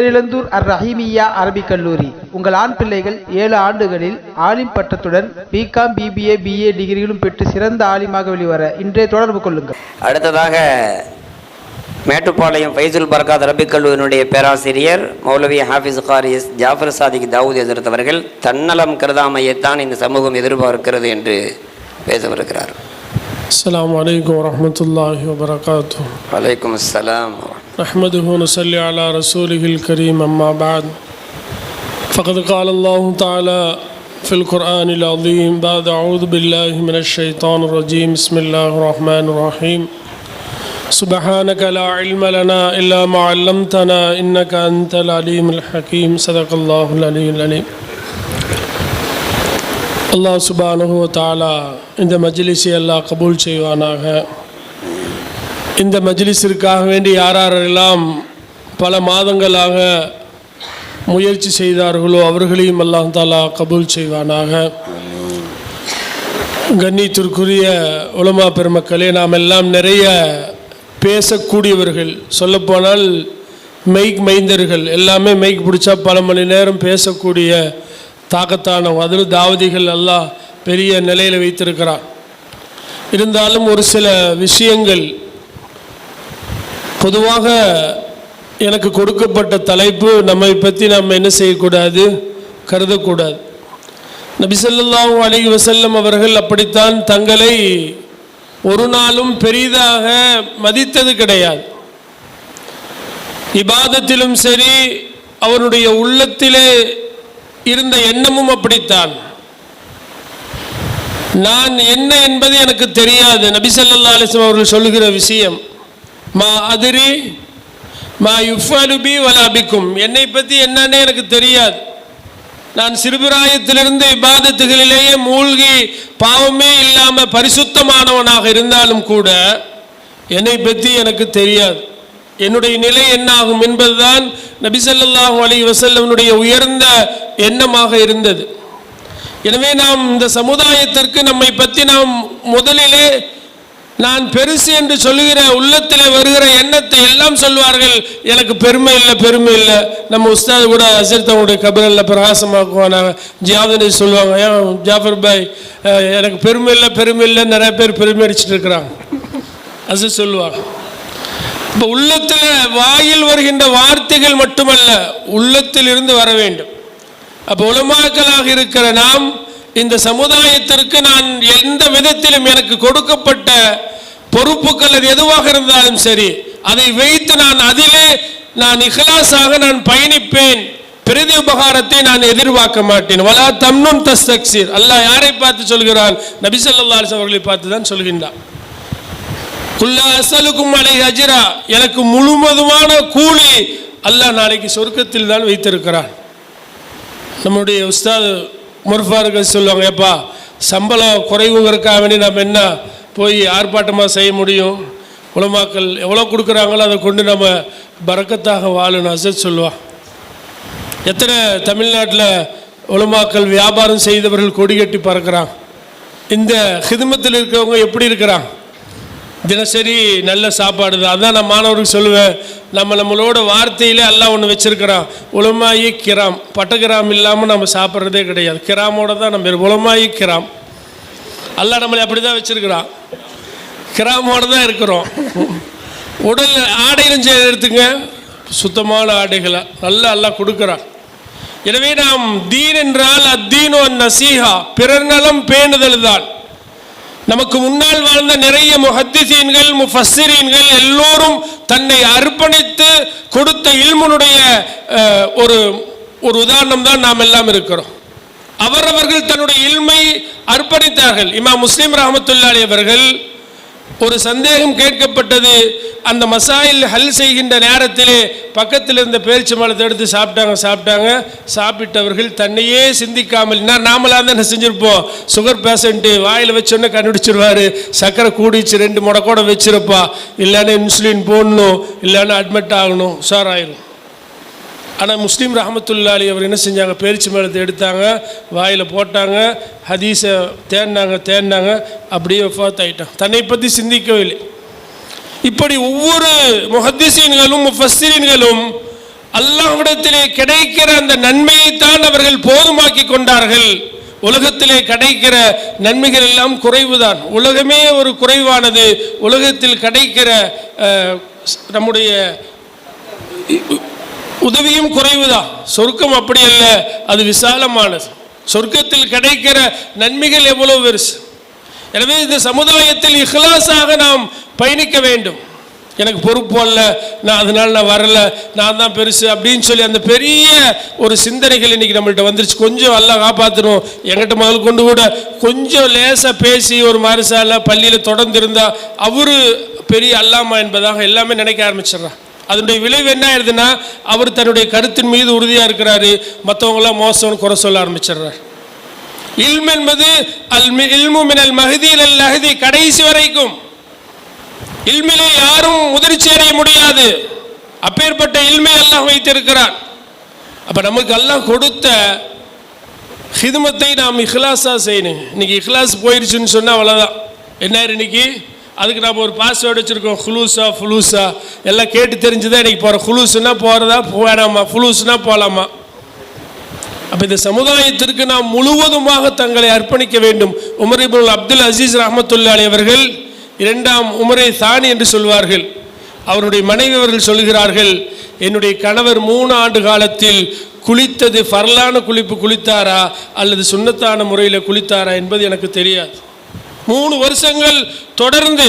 பேரிழந்தூர் அர் ரஹீமியா அரபிக் கல்லூரி. உங்கள் ஆண் பிள்ளைகள் ஏழு ஆண்டுகளில் ஆலிம் பட்டத்துடன் பிகாம் பிபிஏ பிஏ டிகிரிகளும் பெற்று சிறந்த ஆலிமாக வெளிவர இன்றைய தொடர்பு கொள்ளுங்கள். அடுத்ததாக மேட்டுப்பாளையம் ஃபைசுல் பர்காத் அரபிக் கல்லூரியினுடைய பேராசிரியர் மௌலவி ஹாஃபிஸ் காரிஸ் ஜாஃபர் சாதிக் தாவூத் எதிர்த்தவர்கள் அவர்கள் தன்னலம் கருதாமையைத்தான் இந்த சமூகம் எதிர்பார்க்கிறது என்று பேசவிருக்கிறார். அஸ்லாம் வலைக்கம் வரமத்துல்லாஹி வபரகாத்து வலைக்கம் அஸ்லாம் نحمده نصلي على رسوله الكريم، أما بعد. فقد قال الله تعالى في القرآن العظيم بعد أعوذ بالله من الشيطان الرجيم. بسم الله الرحمن الرحيم. سبحانك لا علم لنا إلا ما علمتنا إنك أنت العليم الحكيم. صدق الله العلي العليم اللہ سبحانہ و تعالی اند مجلس اللہ قبول چیوانا ہے இந்த மஜ்லிஸிற்காக வேண்டி யார் யாரெல்லாம் பல மாதங்களாக முயற்சி செய்தார்களோ அவர்களையும் அல்லாஹ் தாலா கபூல் செய்வானாக. கண்ணியத்திற்குரிய உலமா பெருமக்களே நாம் எல்லாம் நிறைய பேசக்கூடியவர்கள். சொல்லப்போனால் மெய்க் மைந்தர்கள். எல்லாமே மெய்க் பிடிச்சா பல மணி நேரம் பேசக்கூடிய தாக்கத்தான அதில் தாவதிகள் எல்லாம் பெரிய நிலையில் வைத்திருக்கிறான். இருந்தாலும் ஒரு சில விஷயங்கள் பொதுவாக எனக்கு கொடுக்கப்பட்ட தலைப்பு நம்மை பற்றி நம்ம என்ன செய்யக்கூடாது? கருதக்கூடாது. நபிசல்லாஹூ அலி வசல்லம் அவர்கள் அப்படித்தான் தங்களை ஒரு நாளும் பெரிதாக மதித்தது கிடையாது. இபாதத்திலும் சரி அவருடைய உள்ளத்திலே இருந்த எண்ணமும் அப்படித்தான். நான் என்ன என்பது எனக்கு தெரியாது. நபிசல்லா ஸல்லல்லாஹு அவர்கள் சொல்லுகிற விஷயம் மா அதிரி மா யுஃபாலுபி வலாபிக்கும் என்னை பற்றி என்னன்னே எனக்கு தெரியாது. நான் சிறுபிராயத்திலிருந்து இபாதத்துகளிலேயே மூழ்கி பாவமே இல்லாமல் பரிசுத்தமானவனாக இருந்தாலும் கூட என்னை பற்றி எனக்கு தெரியாது. என்னுடைய நிலை என்னாகும் என்பதுதான் நபி அலி வசல்லவனுடைய உயர்ந்த எண்ணமாக இருந்தது. எனவே நாம் இந்த சமுதாயத்திற்கு நம்மை பற்றி நாம் முதலிலே நான் பெருசு என்று சொல்லுகிற உள்ளத்தில் வருகிற எண்ணத்தை எல்லாம் சொல்வார்கள். எனக்கு பெருமை இல்லை பெருமை இல்லை. நம்ம உஸ்தாத் கூட அசர்த்தவங்களுடைய கபரில் பிரகாசமாக்குவானாங்க ஜியாதனை சொல்லுவாங்க. ஏன் ஜாஃபர் பாய் எனக்கு பெருமை இல்லை பெருமை இல்லை. நிறைய பேர் பெருமை அடிச்சுட்டு இருக்கிறாங்க. அசு சொல்லுவாங்க. இப்போ உள்ளத்தில் வாயில் வருகின்ற வார்த்தைகள் மட்டுமல்ல உள்ளத்தில் இருந்து வர வேண்டும். அப்போ உலமாக்களாக இருக்கிற நாம் இந்த சமுதாயத்திற்கு நான் எந்த விதத்திலும் எனக்கு கொடுக்கப்பட்ட பொறுப்புகள் அது எதுவாக இருந்தாலும் சரி அதை வைத்து நான் அதிலே நான் இஹ்லாஸாக நான் பயணிப்பேன். பிரதி உபகாரத்தை நான் எதிர்பார்க்க மாட்டேன். வலா தம்னும் தஸ்தக்சீர். அல்லாஹ் யாரை பார்த்து சொல்கிறான்? நபி ஸல்லல்லாஹு அவர்களை பார்த்து தான் சொல்கின்றான். குல்லா அசலுக்கும் அலை அஜிரா. எனக்கு முழுவதுமான கூலி அல்லாஹ் நாளைக்கு சொர்க்கத்தில் தான் வைத்திருக்கிறான். நம்முடைய உஸ்தாது முர்ஃபார்கள் சொல்லுவாங்க ஏப்பா சம்பளம் குறைவுங்கிறதுக்காக வேண்டி நம்ம என்ன போய் ஆர்ப்பாட்டமாக செய்ய முடியும்? உலமாக்கள் எவ்வளோ கொடுக்குறாங்களோ அதை கொண்டு நம்ம பறக்கத்தாக வாழணும் அசத் சொல்லுவான். எத்தனை தமிழ்நாட்டில் உலமாக்கள் வியாபாரம் செய்தவர்கள் கொடி கட்டி பறக்கிறான். இந்த ஹிதமத்தில் இருக்கிறவங்க எப்படி இருக்கிறான்? தினசரி நல்ல சாப்பாடு தான். அதான் நான் மாணவருக்கு சொல்லுவேன். நம்ம நம்மளோட வார்த்தையிலே எல்லாம் ஒன்று வச்சிருக்கிறான். உலமாயி கிராம் பட்ட கிராம் இல்லாமல் நம்ம சாப்பிட்றதே கிடையாது. கிராமோட தான் நம்ம இரு- உலமாயி கிராம். எல்லாம் நம்மளை அப்படி தான் வச்சிருக்கிறான். கிராமோட தான் இருக்கிறோம். உடல் ஆடையிலும் சரி எடுத்துங்க. சுத்தமான ஆடைகளை நல்லா எல்லாம் கொடுக்குறான். எனவே நாம் தீன் என்றால் அத்தீனோ நசீஹா பிறர் நலம் பேணுதல் தான். நமக்கு முன்னால் வாழ்ந்த நிறைய முஹத்திசீன்கள் முஃபஸ்ஸிரீன்கள் எல்லோரும் தன்னை அர்ப்பணித்து கொடுத்த இல்முனுடைய ஒரு ஒரு உதாரணம் தான் நாம் எல்லாம் இருக்கிறோம். அவரவர்கள் தன்னுடைய இல்மை அர்ப்பணித்தார்கள். இமா முஸ்லீம் ரஹமத்துல்லாலி அவர்கள் ஒரு சந்தேகம் கேட்கப்பட்டது. அந்த மசாயில் ஹல் செய்கின்ற நேரத்திலே பக்கத்தில் இருந்த பேரிச்சை மலத்தை எடுத்து சாப்பிட்டாங்க சாப்பிட்டாங்க. சாப்பிட்டவர்கள் தன்னையே சிந்திக்காமல் என்ன நாமளாக தான் செஞ்சுருப்போம். சுகர் பேஷண்ட்டு வாயில் வச்சோன்னே கண்டுபிடிச்சிருவாரு. சர்க்கரை கூடிச்சு ரெண்டு முடக்கோட வச்சிருப்பா. இல்லைன்னா இன்சுலின் போடணும் இல்லைன்னா அட்மிட் ஆகணும் சார் ஆயிரும். ஆனால் முஸ்லீம் ரஹமத்துல்லாலி அவர் என்ன செஞ்சாங்க? பேரிச்சி மேலத்தை எடுத்தாங்க வாயில் போட்டாங்க ஹதீஸை தேடினாங்க தேடினாங்க அப்படியே வஃபாத் ஆகிட்டான் தன்னை பற்றி சிந்திக்கவில்லை இப்படி ஒவ்வொரு முஹத்திசீன்களும் முஃபஸ்ஸிரீன்களும் அல்லாஹ்விடத்திலே கிடைக்கிற அந்த நன்மையைத்தான் அவர்கள் போதுமாக்கி கொண்டார்கள். உலகத்திலே கிடைக்கிற நன்மைகள் எல்லாம் குறைவுதான். உலகமே ஒரு குறைவானது. உலகத்தில் கிடைக்கிற நம்முடைய உதவியும் குறைவுதான். சொர்க்கம் அப்படி அல்ல அது விசாலமானது. சொர்க்கத்தில் கிடைக்கிற நன்மைகள் எவ்வளவு பெருசு. எனவே இந்த சமுதாயத்தில் இஹ்லாஸாக நாம் பயணிக்க வேண்டும். எனக்கு பொறுப்பு அல்ல நான் அதனால நான் வரல நான் தான் பெருசு அப்படின்னு சொல்லி அந்த பெரிய ஒரு சிந்தனைகள் இன்னைக்கு நம்மள்கிட்ட வந்துருச்சு. கொஞ்சம் எல்லாம் காப்பாற்றணும் எங்கிட்ட முதல் கொண்டு கூட கொஞ்சம் லேசாக பேசி ஒரு மறுசால பள்ளியில் தொடர்ந்து இருந்தால் அவரு பெரிய அல்லாமா என்பதாக எல்லாமே நினைக்க ஆரம்பிச்சிடுறான். அதனுடைய விளைவு என்ன ஆயிடுதுன்னா அவர் தன்னுடைய கருத்தின் மீது உறுதியாக இருக்கிறாரு. மற்றவங்களாம் மோசம்னு குறை சொல்ல ஆரம்பிச்சிடுறார். இல்ம் என்பது அல் இல்மு மினல் மகதியில் அல் அஹதி கடைசி வரைக்கும். இல்மிலே யாரும் முதிர்ச்சி அடைய முடியாது. அப்பேற்பட்ட இல்மை அல்லாஹ் வைத்திருக்கிறான். அப்ப நமக்கு எல்லாம் கொடுத்த ஹிதுமத்தை நாம் இஹ்லாஸா செய்யணும். இன்னைக்கு இஹ்லாஸ் போயிருச்சுன்னு சொன்னா அவ்வளவுதான். என்ன இன்னைக்கு? அதுக்கு நாம் ஒரு பாஸ்வேர்டு வச்சுருக்கோம் ஹுலூஸா ஃபுலூஸா எல்லாம் கேட்டு தெரிஞ்சுதான் இன்னைக்கு போகிறோம் ஹுலூஸ்னா போகிறதா வேணாமா. ஃபுலூஸ்னா போகலாமா அப்போ இந்த சமுதாயத்திற்கு நாம் முழுவதுமாக தங்களை அர்ப்பணிக்க வேண்டும். உமர் இபுல் அப்துல் அசீஸ் ரஹமத்துல்லாலி அவர்கள் இரண்டாம் உமரை சாணி என்று சொல்வார்கள். அவருடைய மனைவி அவர்கள் சொல்கிறார்கள் என்னுடைய கணவர் மூணு ஆண்டு காலத்தில் குளித்தது ஃபர்லான குளிப்பு குளித்தாரா? அல்லது சுன்னத்தான முறையில் குளித்தாரா? என்பது எனக்கு தெரியாது. மூணு வருஷங்கள் தொடர்ந்து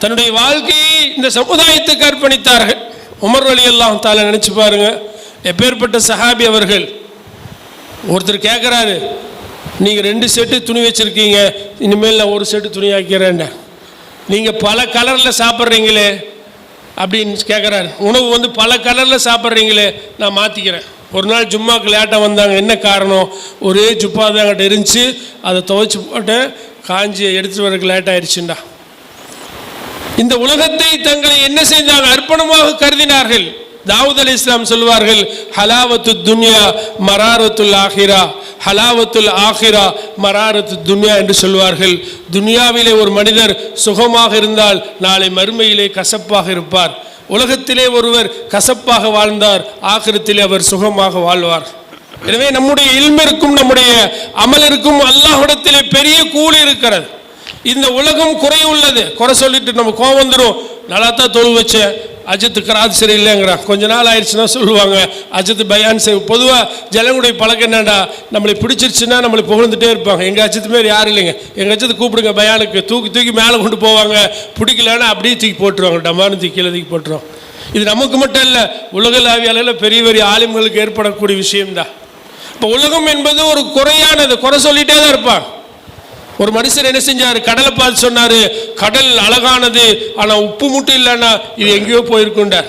தன்னுடைய வாழ்க்கையை இந்த சமுதாயத்துக்கு அர்ப்பணித்தார்கள். உமர் வழி எல்லாம் தால நினைச்சு பாருங்க எப்பேற்பட்ட சஹாபி அவர்கள். ஒருத்தர் கேட்குறாரு நீங்கள் ரெண்டு செட்டு துணி வச்சுருக்கீங்க இனிமேல் நான் ஒரு செட்டு துணி ஆக்கிறேன்டா நீங்கள் பல கலரில் சாப்பிட்றீங்களே அப்படின்னு கேட்குறாரு உணவு வந்து பல கலரில் சாப்பிட்றீங்களே நான் மாற்றிக்கிறேன் ஒரு நாள் ஜும்மாவுக்கு லேட்டாக வந்தாங்க. என்ன காரணம்? ஒரே ஜுப்பா தான் அங்கிட்ட இருந்துச்சு. அதை துவைச்சி போட்டேன் காஞ்சியை எடுத்துட்டு வரக்கு லேட் ஆயிடுச்சுண்டா. இந்த உலகத்தை தங்களை என்ன செய்தால் அர்ப்பணமாக கருதினார்கள்? தாவூத் அலி இஸ்லாம் சொல்வார்கள் ஹலாவத்து துன்யா மராரத்துல் ஆஹிரா ஹலாவத்துல் ஆஹிரா மராரத்து துன்யா என்று சொல்வார்கள் துன்யாவிலே ஒரு மனிதர் சுகமாக இருந்தால் நாளை மறுமையிலே கசப்பாக இருப்பார். உலகத்திலே ஒருவர் கசப்பாக வாழ்ந்தார் ஆகிரத்திலே அவர் சுகமாக வாழ்வார். எனவே நம்முடைய இல்மிற்கும் நம்முடைய அமலிற்கும் அல்லாஹிடத்திலே பெரிய கூலி இருக்கிறது. இந்த உலகம் குறை உள்ளது. குறை சொல்லிட்டு நம்ம கோவம் வந்துடும் நல்லா தான் தொழில் வச்சேன் அஜித் கிராத் சரியில்லைங்கிறான் கொஞ்ச நாள் ஆயிடுச்சுன்னா சொல்லுவாங்க. அஜித் பயான் செய் பொதுவாக ஜனங்களுடைய பழக்கம் என்னடா? நம்மளை பிடிச்சிருச்சுன்னா நம்மளை புகழ்ந்துட்டே இருப்பாங்க. எங்கள் அஜித் மாரி யாரும் இல்லைங்க. எங்கள் அஜித் கூப்பிடுங்க பயானுக்கு. தூக்கி தூக்கி மேலே கொண்டு போவாங்க. பிடிக்கலன்னா அப்படியே தூக்கி போட்டுருவாங்க. டமானு தூக்கி கீழே தூக்கி போட்டுருவோம் இது நமக்கு மட்டும் இல்லை உலகளாவிய அளவில் பெரிய பெரிய ஆலிம்களுக்கு ஏற்படக்கூடிய விஷயம்தான். இப்போ உலகம் என்பது ஒரு குறையானது. குறை சொல்லிட்டே தான் இருப்பான். ஒரு மனுஷர் என்ன செஞ்சார்? கடலை பார்த்து சொன்னார் கடல் அழகானது ஆனால் உப்பு மட்டும் இல்லைன்னா இது எங்கேயோ போயிருக்குண்டார்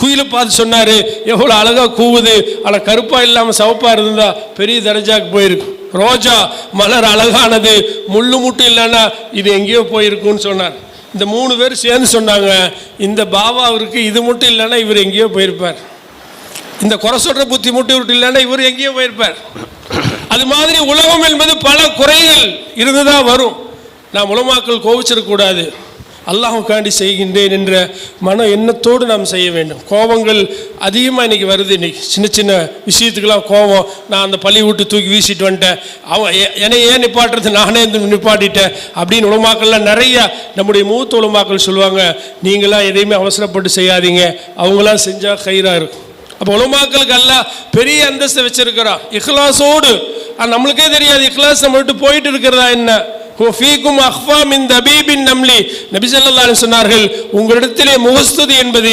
குயிலை பார்த்து சொன்னார் எவ்வளோ அழகாக கூவுது ஆனால் கருப்பாக இல்லாமல் சவப்பாக இருந்தால் பெரிய தரஜாக்கு போயிருக்கு. ரோஜா மலர் அழகானது முள்ளு மட்டும் இல்லைன்னா இது எங்கேயோ போயிருக்குன்னு சொன்னார். இந்த மூணு பேர் சேர்ந்து சொன்னாங்க இந்த பாபாவிற்கு இது மட்டும் இல்லைன்னா இவர் எங்கேயோ போயிருப்பார். இந்த குறை சொல்ற புத்தி மட்டும் விட்டு இல்லைன்னா இவர் எங்கேயோ போயிருப்பார். அது மாதிரி உலகம் என்பது பல குறைகள் இருந்து தான் வரும். நாம் உலமாக்கள் கோவிச்சிடக்கூடாது அல்லாஹுக்காண்டி செய்கின்றேன் என்ற மன எண்ணத்தோடு நாம் செய்ய வேண்டும். கோபங்கள் அதிகமாக இன்றைக்கி வருது இன்றைக்கி சின்ன சின்ன விஷயத்துக்கெல்லாம் கோபம். நான் அந்த பள்ளி விட்டு தூக்கி வீசிட்டு வந்துட்டேன். அவன் என்னை ஏன் நிப்பாட்டுறது? நானே இந்த நிப்பாட்டிட்டேன். அப்படின்னு உலமாக்கள்லாம் நிறைய நம்முடைய மூத்த உலமாக்கள் சொல்லுவாங்க. நீங்களாம் எதையுமே அவசரப்பட்டு செய்யாதீங்க. அவங்களாம் செஞ்சால் கயிறாக இருக்கும். அப்போ உலமாக்களுக்கு அல்ல பெரிய அந்தஸ்தை வச்சிருக்கிறான் இஹ்லாஸோடு. நம்மளுக்கே தெரியாது இஹ்லாஸ் நம்ம விட்டு போயிட்டு இருக்கிறதா என்ன? ஃபீக்கும் அஹ்வா மின் தபீபின் நம்லி. நபி ஸல்லல்லாஹு சொன்னார்கள் உங்களிடத்திலே முகஸ்துதி என்பது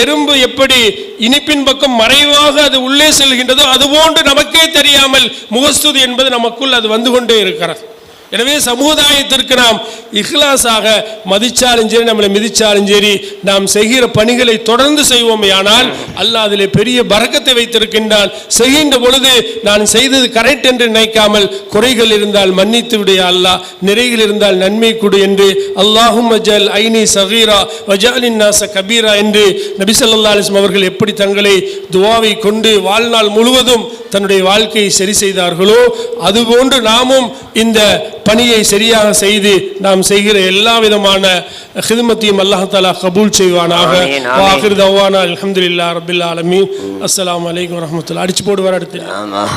எறும்பு எப்படி இனிப்பின் பக்கம் மறைவாக அது உள்ளே செல்கின்றதோ அதுபோன்று நமக்கே தெரியாமல் முகஸ்துதி என்பது நமக்குள் அது வந்து கொண்டே இருக்கிறது. எனவே சமுதாயத்திற்கு நாம் இஹ்லாஸாக மதிச்சாலும் சரி நம்மளை மிதிச்சாலும் சரி நாம் செய்கிற பணிகளை தொடர்ந்து செய்வோமே ஆனால் அல்லாஹ் அதிலே பெரிய பறக்கத்தை வைத்திருக்கின்றான். செய்கின்ற பொழுது நான் செய்தது கரெக்ட் என்று நினைக்காமல் குறைகள் இருந்தால் மன்னித்து விடைய அல்லாஹ். நிறைகள் இருந்தால் நன்மை கொடு என்று அல்லாஹும் அஜல் ஐனி சகீரா வஜாலின் நாச கபீரா என்று நபி ஸல்லல்லாஹு அலைஹி அவர்கள் எப்படி தங்களை துவாவை கொண்டு வாழ்நாள் முழுவதும் தன்னுடைய வாழ்க்கையை சரி செய்தார்களோ அதுபோன்று நாமும் இந்த பணியை சரியாக செய்து நாம் செய்கிற எல்லா விதமான ஹிதமத்தையும் அல்லாஹ் தாலா கபூல் செய்வானாக. ஆமீன், ஆமீன். வாஹிர் தவானா அல்ஹம்துலில்லாஹ் ரபில் ஆலமீன். அஸ்ஸலாமு அலைக்கும் வரஹ்மத்துல்லாஹ். அடிச்சு போடுவார் அடுத்து.